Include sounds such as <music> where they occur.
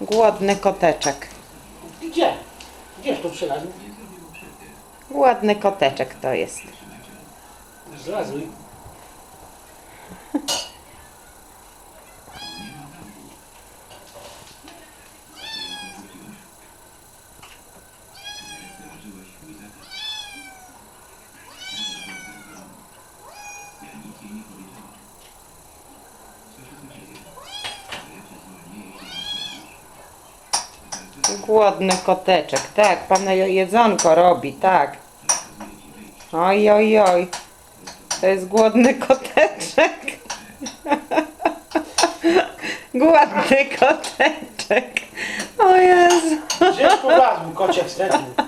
Głodny koteczek. Gdzie? Gdzież tu przylazł? Ładny koteczek to jest. Zlazuj. Głodny koteczek, tak, pan jedzonko robi, tak. Oj, oj, oj. To jest głodny koteczek. <laughs> Głodny koteczek. O Jezu. Tu wlazł kocie wstępny?